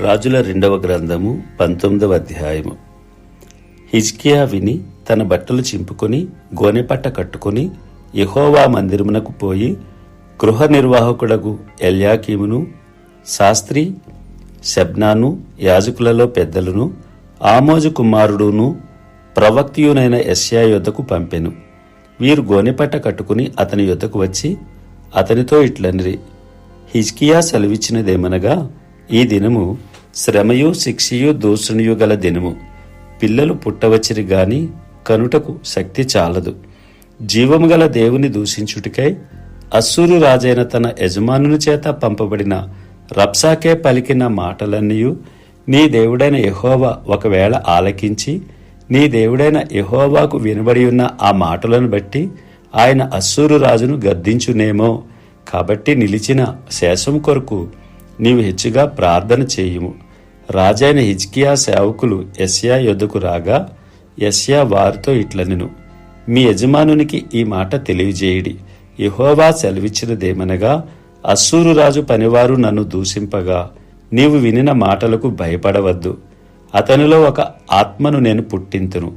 రాజుల రెండవ గ్రంథము పంతొమ్మిదవ అధ్యాయము. హిజ్కియా విని తన బట్టలు చింపుకొని గోనెపట్ట కట్టుకొని యహోవా మందిరమునకు పోయి గృహ నిర్వాహకుడగు ఎల్యాకీమును శాస్త్రి శబ్నాను యాజకులలో పెద్దలను ఆమోజు కుమారుడును ప్రవక్తియునైన ఎస్యా యొద్దకు పంపెను. వీరు గోనెపట్ట కట్టుకుని అతని యొద్దకు వచ్చి అతనితో ఇట్లనిరి హిజ్కియా సెలవిచ్చినదేమనగా ఈ దినము శ్రమయు శిక్షయు దూషణయు గల దినము. పిల్లలు పుట్టవచ్చిరి గాని కనుటకు శక్తి చాలదు. జీవము గల దేవుని దూషించుటికై అస్సూరు రాజైన తన యజమానుని చేత పంపబడిన రప్సాకే పలికిన మాటలన్నీయు నీ దేవుడైన యహోవా ఒకవేళ ఆలకించి నీ దేవుడైన యహోవాకు వినబడి ఉన్న ఆ మాటలను బట్టి ఆయన అస్సూరు రాజును గద్దించునేమో. కాబట్టి నిలిచిన శేషం కొరకు నీవు హెచ్చుగా ప్రార్థన చేయుము. రాజైన హిజ్కియా సేవకులు యస్యా యొద్దకు రాగా యస్యా వారితో ఇట్లనెను మీ యజమానునికి ఈ మాట తెలియజేయుడి. యహోవా సెలవిచ్చినదేమనగా అస్సూరు రాజు పనివారు నన్ను దూషింపగా నీవు వినిన మాటలకు భయపడవద్దు. అతనిలో ఒక ఆత్మను నేను పుట్టింతును.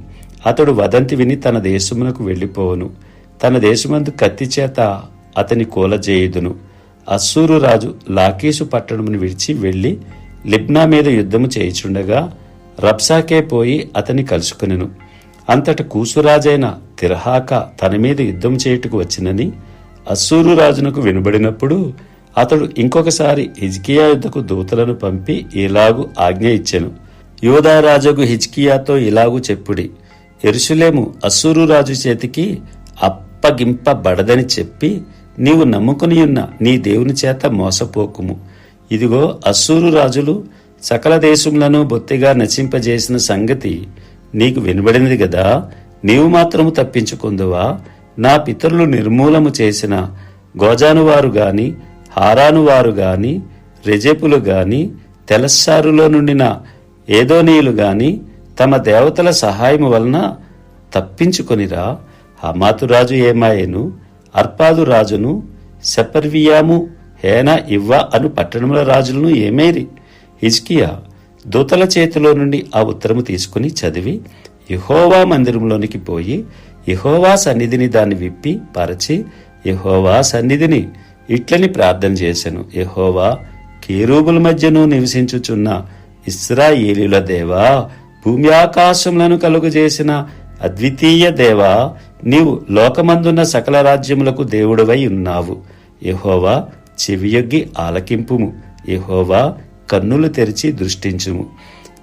అతడు వదంతి విని తన దేశమునకు వెళ్ళిపోవును. తన దేశమందు కత్తి చేత అతని కూలజేయుదును. అస్సూరు రాజు లాకీసు పట్టణమును విడిచి వెళ్ళి లిబ్నా మీద యుద్ధము చేయుచుండగా రబ్సాకే పోయి అతని కలుసుకునెను. అంతట కూసురాజైన తిరహాక తన మీద యుద్ధం చేయుటకు వచ్చినని అస్సూరు రాజునకు వినబడినప్పుడు అతడు ఇంకొకసారి హిజ్కియా యుద్ధకు దూతలను పంపి ఇలాగు ఆజ్ఞ ఇచ్చెను. యోధారాజుకు హిజ్కియాతో ఇలాగు చెప్పుడి. ఎరుషులేము అస్సూరు రాజు చేతికి అప్పగింపబడదని చెప్పి నీవు నమ్ముకునియున్న నీ దేవుని చేత మోసపోకుము. ఇదిగో అస్సూరు రాజులు సకల దేశములను బొత్తిగా నచింపజేసిన సంగతి నీకు వినబడినది గదా? నీవు మాత్రము తప్పించుకుందువా? నా పితరులు నిర్మూలము చేసిన గోజానువారు గాని హారానువారు గాని రెజెపులు గాని తెలస్సారులో నుండిన ఏదోనీయులు గాని తమ దేవతల సహాయము వలన తప్పించుకొనిరా? హమాతురాజు ఏమాయేను ఏమాయెను? అర్పాదు రాజును సెపర్వియాము హేన ఇవ్వ అను పట్టణముల రాజులను ఏమేరి? హిజ్కియా దూతల చేతిలో నుండి ఆ ఉత్తరము తీసుకుని చదివి యహోవా మందిరంలోనికి పోయి యహోవా సన్నిధిని దాన్ని విప్పి పరచి యహోవా సన్నిధిని ఇట్లని ప్రార్థన చేశాను యహోవా కేరూబుల మధ్యను నివసించుచున్న ఇస్రాయేలీల దేవా భూమి ఆకాశములను కలుగజేసిన అద్వితీయ దేవా నీవు లోకమందున్న సకల రాజ్యములకు దేవుడవై ఉన్నావు. యహోవా చెవియొగ్గి ఆలకింపుము. యహోవా కన్నులు తెరిచి దృష్టించుము.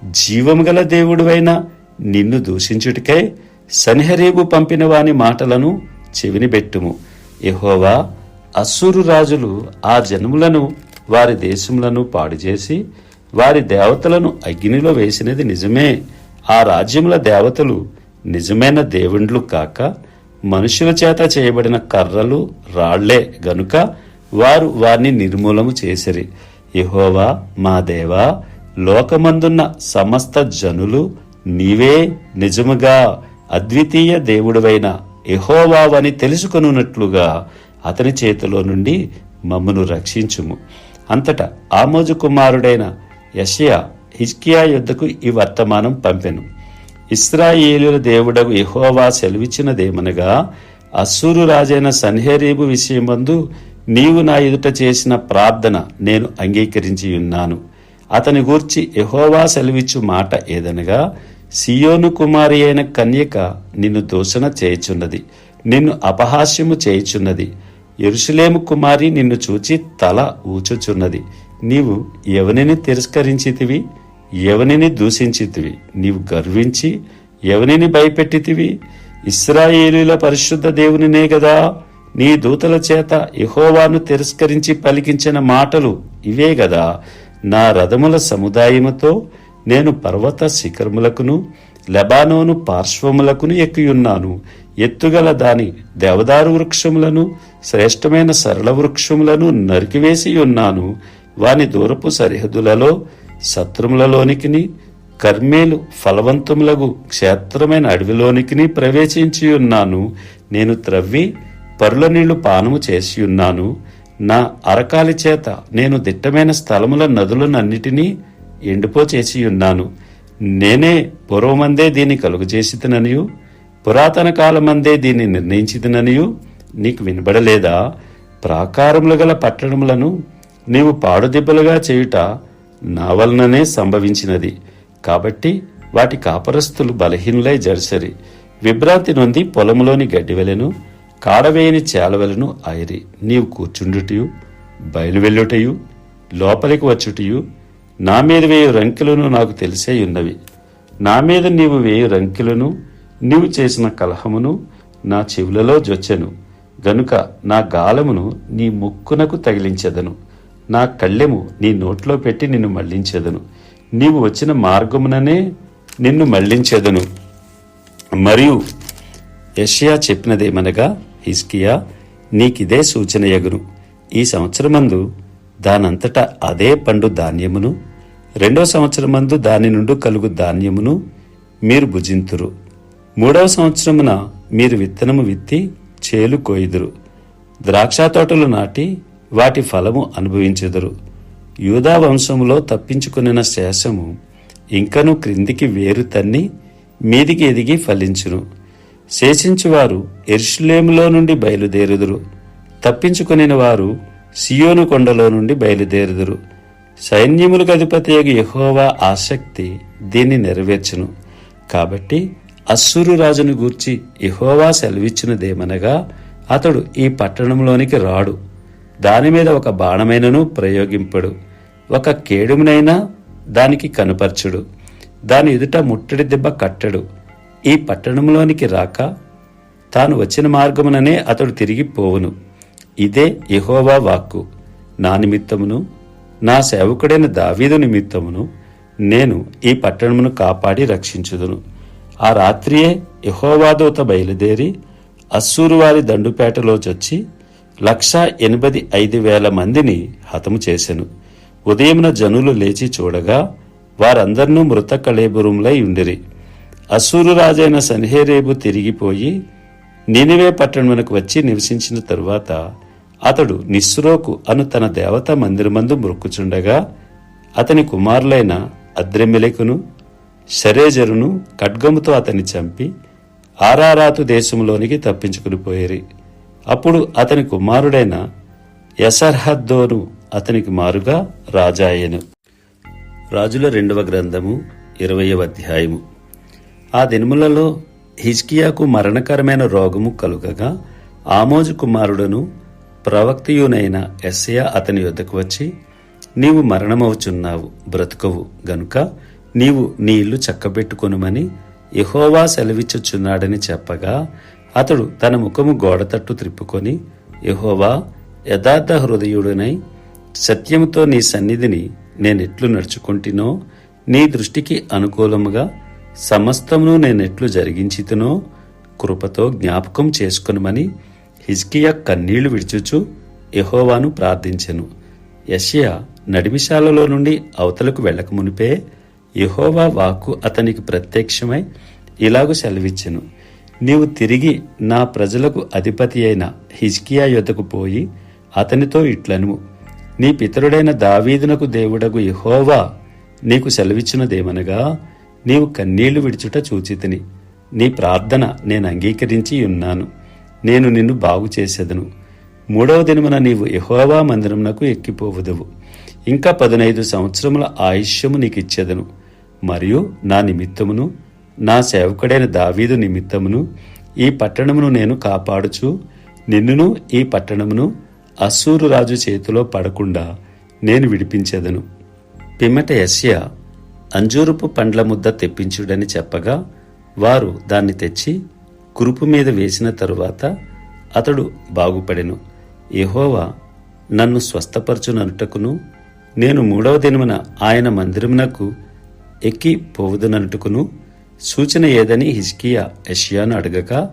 జీవము గల దేవుడువైన నిన్ను దూషించుటికై సన్హరీబు పంపిన వాని మాటలను చెవిని పెట్టుము. అసురు రాజులు ఆ జనములను వారి దేశములను పాడు చేసి వారి దేవతలను అగ్నిలో వేసినది నిజమే. ఆ రాజ్యముల దేవతలు నిజమైన దేవుండ్లు కాక మనుషుల చేత చేయబడిన కర్రలు రాళ్ళే గనుక వారు వారిని నిర్మూలము చేసిరి. యహోవా మా దేవా లోకమందున్న సమస్త జనులు నీవే నిజముగా అద్వితీయ దేవుడువైన యహోవావని తెలుసుకొనున్నట్లుగా అతని చేతిలో నుండి మమ్మను రక్షించుము. అంతటా ఆమోజు కుమారుడైన యషయా హిజ్కియా యుద్ధకు ఈ వర్తమానం పంపెను. ఇస్రాయేలుల దేవుడకు ఇహోవా సెలవిచ్చినదేమనగా అస్సూరు రాజైన సన్హెరీబు విషయమందు నీవు నా ఎదుట చేసిన ప్రార్థన నేను అంగీకరించి ఉన్నాను. అతని గూర్చి యెహోవా సెలవిచ్చు మాట ఏదనగా సియోను కుమారి అయిన కన్యక నిన్ను దూషణ చేయుచున్నది నిన్ను అపహాస్యము చేయుచున్నది ఎరుసలేము కుమారి నిన్ను చూచి తల ఊచుచున్నది. నీవు ఎవనిని తిరస్కరించితివి? ఎవనిని దూషించితివి? నీవు గర్వించి ఎవనిని భయపెట్టితివి? ఇస్రాయేలీల పరిశుద్ధ దేవునినే గదా? నీ దూతల చేత యహోవాను తిరస్కరించి పలికించిన మాటలు ఇవే గదా? నా రథముల సముదాయముతో నేను పర్వత శిఖరములకును లెబానోను పార్శ్వములకును ఎక్కియున్నాను. ఎత్తుగల దాని దేవదారు వృక్షములను శ్రేష్టమైన సరళ వృక్షములను నరికివేసి ఉన్నాను వాని దూరపు సరిహద్దులలో శత్రుములలోనికిని కర్మేలు ఫలవంతములగు క్షేత్రమైన అడవిలోనికిని ప్రవేశించి ఉన్నాను నేను త్రవ్వి పరుల నీళ్ళు పానము చేసి ఉన్నాను నా అరకాలి చేత నేను దిట్టమైన స్థలముల నదులనన్నిటినీ ఎండిపో చేసి ఉన్నాను నేనే పూర్వమందే దీన్ని కలుగజేసిదననియు పురాతన కాలమందే దీన్ని నిర్ణయించిదననియు నీకు వినబడలేదా? ప్రాకారములు గల పట్టణములను నీవు పాడుదిబ్బలుగా చేయుట నా వలననే సంభవించినది. కాబట్టి వాటి కాపరస్తులు బలహీనులై జర్సరి విభ్రాంతి నొంది పొలములోని గడ్డివెలను కాడవేయని చేలవెలను ఆయిరి. నీవు కూర్చుండుటయు బయలువెళ్ళుటయు లోపలికి వచ్చుటయు నా మీద వేయు రంకెలను నాకు తెలిసే ఉన్నవి నా మీద నీవు వేయు రంకెలను నీవు చేసిన కలహమును నా చెవులలో జొచ్చెను. గనుక నా గాలమును నీ ముక్కునకు తగిలించెదను. నా కళ్ళెము నీ నోట్లో పెట్టి నిన్ను మళ్ళించేదను. నీవు వచ్చిన మార్గముననే నిన్ను మళ్ళించేదను. మరియు యషియా చెప్పినదేమనగా హిస్కియా నీకిదే సూచన ఎగురు ఈ సంవత్సరమందు దానంతటా అదే పండు ధాన్యమును రెండో సంవత్సరమందు దాని నుండి కలుగు ధాన్యమును మీరు భుజింతురు. మూడవ సంవత్సరమున మీరు విత్తనము విత్తి చేలు కోయుదురు. ద్రాక్ష తోటలు నాటి వాటి ఫలము అనుభవించెదరు. యూదా వంశములో తప్పించుకునిన శేషము ఇంకను క్రిందికి వేరు తన్ని మీదికి ఎదిగి ఫలించును. శేషించువారు ఎర్షులేములో నుండి బయలుదేరుదురు. తప్పించుకుని వారు సియోను కొండలో నుండి బయలుదేరుదురు. సైన్యములకు అధిపతి యహోవా ఆసక్తి దీన్ని నెరవేర్చును. కాబట్టి అస్సురు రాజును గూర్చి యహోవా సెలవిచ్చినదేమనగా అతడు ఈ పట్టణంలోనికి రాడు. దాని మీద ఒక బాణమైనను ప్రయోగింపడు. ఒక కేడుమునైనా దానికి కనుపరచుడు. దాని ఎదుట ముట్టడి దెబ్బ కట్టడు. ఈ పట్టణంలోనికి రాక తాను వచ్చిన మార్గముననే అతడు తిరిగి పోవును. ఇదే యహోవా వాక్కు. నా నిమిత్తమును నా సేవకుడైన దావీదు నిమిత్తమును నేను ఈ పట్టణమును కాపాడి రక్షించుదును. ఆ రాత్రియే యహోవాదూత బయలుదేరి అస్సూరు వారి దండుపేటలో చొచ్చి లక్ష ఎనభై ఐదు వేల మందిని హతము చేసెను. ఉదయమున జనులు లేచి చూడగా వారందరినూ మృత కళేబురుములై ఉండిరి. అసూరు రాజైన సన్హేరేబు తిరిగిపోయి నినివే పట్టణమునకు వచ్చి నివసించిన తరువాత అతడు నిస్రోకు అను తన దేవత మందిరమందు మృక్కుచుండగా అతని కుమారులైన అద్రెమెలెకును శరేజరును ఖడ్గముతో అతన్ని చంపి ఆరారాతు దేశంలోనికి తప్పించుకుని పోయిరి. అప్పుడు అతని కుమారుడైన యసర్హద్దోను అతనికి మారుగా రాజాయను రాజుల రెండవ గ్రంథము ఇరవయవ అధ్యాయము. ఆ దినములలో హిజ్కియాకు మరణకరమైన రోగము కలుగగా ఆమోజు కుమారుడును ప్రవక్తయునైన ఎస్సయ అతని యొద్దకు వచ్చి నీవు మరణమవుచున్నావు బ్రతుకవు గనుక నీవు నీ ఇల్లు చక్కబెట్టుకొనుమని యహోవా సెలవిచ్చుచున్నాడని చెప్పగా అతడు తన ముఖము గోడతట్టు త్రిప్పుకొని యహోవా యథార్థ హృదయుడునై సత్యముతో నీ సన్నిధిని నేనెట్లు నడుచుకుంటునో నీ దృష్టికి అనుకూలముగా సమస్తమును నేనెట్లు జరిగించితునో కృపతో జ్ఞాపకం చేసుకునమని హిజ్కియా కన్నీళ్ళు విడిచుచు యహోవాను ప్రార్థించెను. యషియా నడిమిశాలలో నుండి అవతలకు వెళ్ళక మునిపే యహోవా వాక్కు అతనికి ప్రత్యక్షమై ఇలాగు సెలవిచ్చెను. నీవు తిరిగి నా ప్రజలకు అధిపతి అయిన హిజ్కియా యొద్దకు పోయి అతనితో ఇట్లనుము. నీ పితరుడైన దావీదునకు దేవుడగు యహోవా నీకు సెలవిచ్చినదేమనగా నీవు కన్నీళ్ళు విడిచుట చూచితిని. నీ ప్రార్థన నేను అంగీకరించి ఉన్నాను. నేను నిన్ను బాగు చేసేదను. మూడవ దినమున నీవు యహోవా మందిరమునకు ఎక్కిపోవుదువు. ఇంకా పదునైదు సంవత్సరముల ఆయుష్యము నీకిచ్చేదను. మరియు నా నిమిత్తమును నా సేవకుడైన దావీదు నిమిత్తమును ఈ పట్టణమును నేను కాపాడుచు నిన్నును ఈ పట్టణమును అసూరు రాజు చేతిలో పడకుండా నేను విడిపించేదను. పిమ్మట యస్య అంజూరపు పండ్ల ముద్ద తెప్పించుడని చెప్పగా వారు దాన్ని తెచ్చి కురుపు మీద వేసిన తరువాత అతడు బాగుపడెను. యహోవా నన్ను స్వస్థపరచుననుటకును నేను మూడవ దినమున ఆయన మందిరమునకు ఎక్కి పోవుదనటుకును సూచన ఏదని హిజ్కియా ఎషియాను అడగక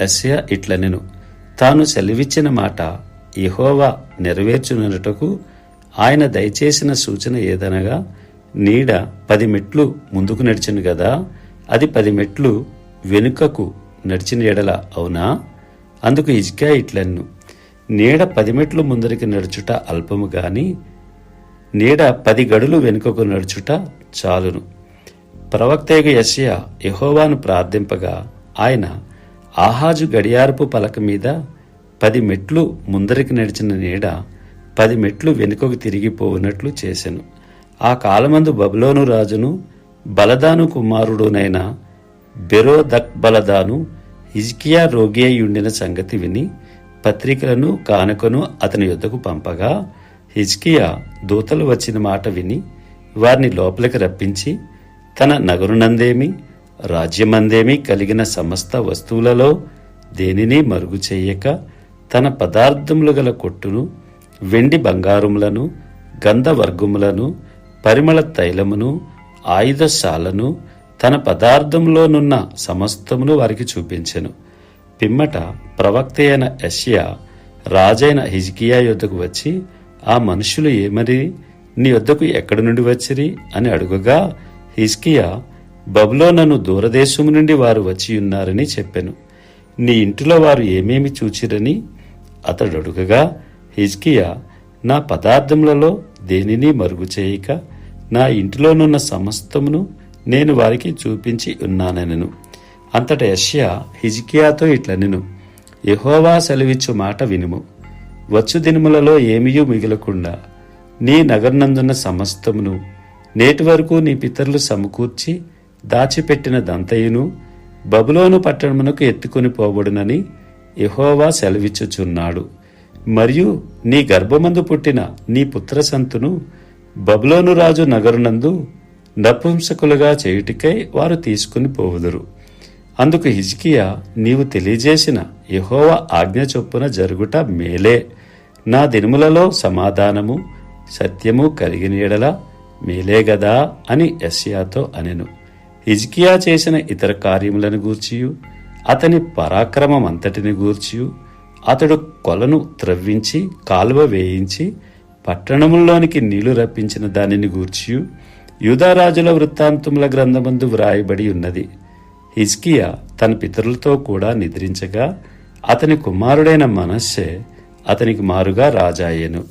ఎషియా ఇట్లనెను. తాను సెలవిచ్చిన మాట ఇహోవా నెరవేర్చునటకు ఆయన దయచేసిన సూచన ఏదనగా నీడ పది మెట్లు ముందుకు నడిచిను గదా అది పది మెట్లు వెనుకకు నడిచిన ఎడల అవునా? అందుకు ఇజ్కా ఇట్లన్ను. నీడ పది మెట్లు ముందరికి నడుచుట అల్పము గాని నీడ పది గడులు వెనుకకు నడుచుట చాలును. ప్రవక్తేగ యెషయా యహోవాను ప్రార్థింపగా ఆయన ఆహాజు గడియారపు పలక మీద పది మెట్లు ముందరికి నడిచిన నీడ పది మెట్లు వెనుకకు తిరిగిపోవునట్లు చేశాను ఆ కాలమందు బబులోను రాజును బలదాను కుమారుడునైన బెరోదక్ బలదాను హిజ్కియా రోగియుండిన సంగతి విని పత్రికలను కానుకను అతని యుద్ధకు పంపగా హిజ్కియా దూతలు వచ్చిన మాట విని వారిని లోపలికి రప్పించి తన నగరునందేమి రాజ్యమందేమి కలిగిన సమస్త వస్తువులలో దేనిని మరుగు చెయ్యక తన పదార్థములు గల కొట్టును వెండి బంగారములను గంధవర్గములను పరిమళ తైలమును ఆయుధశాలను తన పదార్థంలోనున్న సమస్తమును వారికి చూపించెను. పిమ్మట ప్రవక్త అయిన యష్యా రాజైన హిజ్కియా యొద్దకు వచ్చి ఆ మనుషులు ఏమరి? నీ యొద్దకు ఎక్కడి నుండి వచ్చిరి? అని అడుగగా హిజ్కియా బబులోనను దూరదేశము నుండి వారు వచ్చి ఉన్నారని చెప్పెను. నీ ఇంటిలో వారు ఏమేమి చూచిరని? అతడు అడుగగా హిజ్కియా నా పదార్థములలో దేనిని మరుగు చేయక నా ఇంటిలోనున్న సమస్తమును నేను వారికి చూపించి ఉన్నానెను అంతట యష్యా హిజ్కియాతో ఇట్లనెను. యహోవా సెలవిచ్చు మాట వినుము. వచ్చు దినములలో ఏమీయూ మిగలకుండా నీ నగరనందున్న సమస్తమును నేటి వరకు నీ పితరులు సమకూర్చి దాచిపెట్టిన దంతయును బబులోను పట్టణమునకు ఎత్తుకొని పోబడునని ఇహోవా సెలవిచ్చుచున్నాడు. మరియు నీ గర్భమందు పుట్టిన నీ పుత్రసంతును బబులోను రాజు నగరునందు నపుంసకులుగా చేయుటికై వారు తీసుకుని పోవుదురు. అందుకు హిజ్కియా నీవు తెలియజేసిన యహోవ ఆజ్ఞ చొప్పున జరుగుట మేలే. నా దినములలో సమాధానము సత్యము కలిగిన ఎడలా మేలే గదా అని యస్యాతో అనెను. హిజ్కియా చేసిన ఇతర కార్యములను గూర్చియు అతని పరాక్రమం అంతటిని గూర్చియు అతడు కొలను త్రవ్వించి కాలువ వేయించి పట్టణముల్లోనికి నీళ్ళు రప్పించిన దానిని గూర్చియు యూదారాజుల వృత్తాంతముల గ్రంథమందు వ్రాయబడి ఉన్నది. హిజ్కియా తన పితరులతో కూడా నిద్రించగా అతని కుమారుడైన మనస్సే అతనికి మారుగా రాజాయెను.